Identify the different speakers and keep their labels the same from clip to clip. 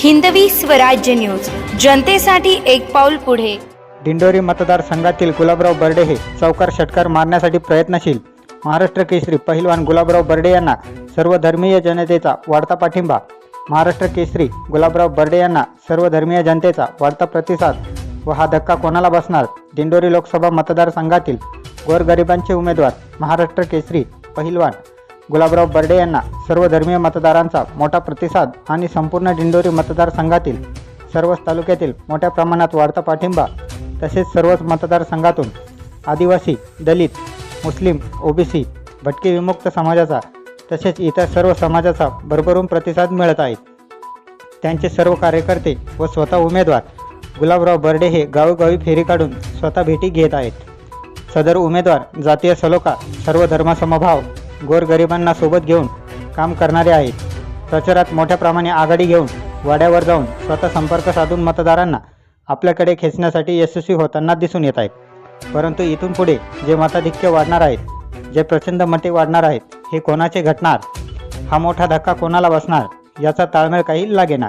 Speaker 1: Hindavi Swarajya news. जनतेसाठी एक पाऊल पुढे.
Speaker 2: दिंडोरी मतदारसंघातील गुलाबराव बर्डे हे चौकार षटकार मारण्यासाठी प्रयत्नशील. महाराष्ट्र केसरी पहिलवान गुलाबराव बर्डे यांना सर्व धर्मीय जनतेचा वाढता पाठिंबा. महाराष्ट्र केसरी गुलाबराव बर्डे यांना सर्व धर्मीय जनतेचा वाढता प्रतिसाद. व हा धक्का कोणाला बसणार? दिंडोरी लोकसभा मतदारसंघातील गोरगरिबांचे उमेदवार. महाराष्ट्र केसरी पहिलवान गुलाबराव बर्डे यांना सर्व धर्मीय मतदारांचा मोठा प्रतिसाद आणि संपूर्ण दिंडोरी मतदारसंघातील सर्वच तालुक्यातील मोठ्या प्रमाणात वाढता पाठिंबा तसेच सर्वच मतदारसंघातून आदिवासी दलित मुस्लिम ओबीसी भटके विमुक्त समाजाचा तसेच इतर सर्व समाजाचा भरभरून प्रतिसाद मिळत आहे. त्यांचे सर्व कार्यकर्ते व स्वतः उमेदवार गुलाबराव बर्डे हे गावोगावी फेरी काढून स्वतः भेटी घेत आहेत. सदर उमेदवार जातीय सलोखा सर्व धर्मसमभाव गोरगरिबांना सोबत घेऊन काम करणारे आहेत. प्रचारात मोठ्या प्रमाणे आघाडी घेऊन वाड्यावर जाऊन स्वतः संपर्क साधून मतदारांना आपल्याकडे खेचण्यासाठी यशस्वी होताना दिसून येत आहेत. परंतु इथून पुढे जे मताधिक्य वाढणार आहेत जे प्रचंड मते वाढणार आहेत हे कोणाचे घटणार? हा मोठा धक्का कोणाला बसणार? याचा ताळमेळ काही लागेना.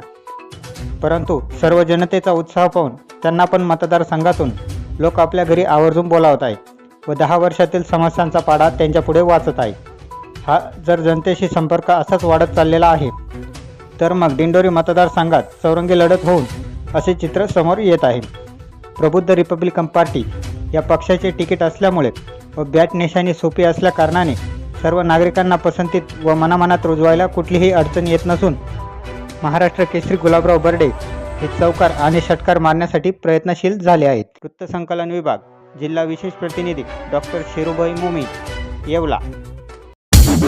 Speaker 2: परंतु सर्व जनतेचा उत्साह पाहून त्यांना पण मतदारसंघातून लोक आपल्या घरी आवर्जून बोलावत आहेत व दहा वर्षातील समस्यांचा पाडा त्यांच्यापुढे वाचत आहे हा जर जनतेशी संपर्क असाच वाढत चाललेला आहे तर मग दिंडोरी मतदारसंघात चौरंगी लढत होऊन असे चित्र समोर येत आहे. प्रबुद्ध रिपब्लिकन पार्टी या पक्षाचे तिकीट असल्यामुळे व बॅट निशाणी सोपी असल्याकारणाने सर्व नागरिकांना पसंतीत व मनामनात रुजवायला कुठलीही अडचण येत नसून महाराष्ट्र केसरी गुलाबराव बर्डे हे चौकार आणि षटकार मारण्यासाठी प्रयत्नशील झाले आहेत. वृत्तसंकलन विभाग जिल्हा विशेष प्रतिनिधी डॉक्टर शिरूभाई मोमी येवला.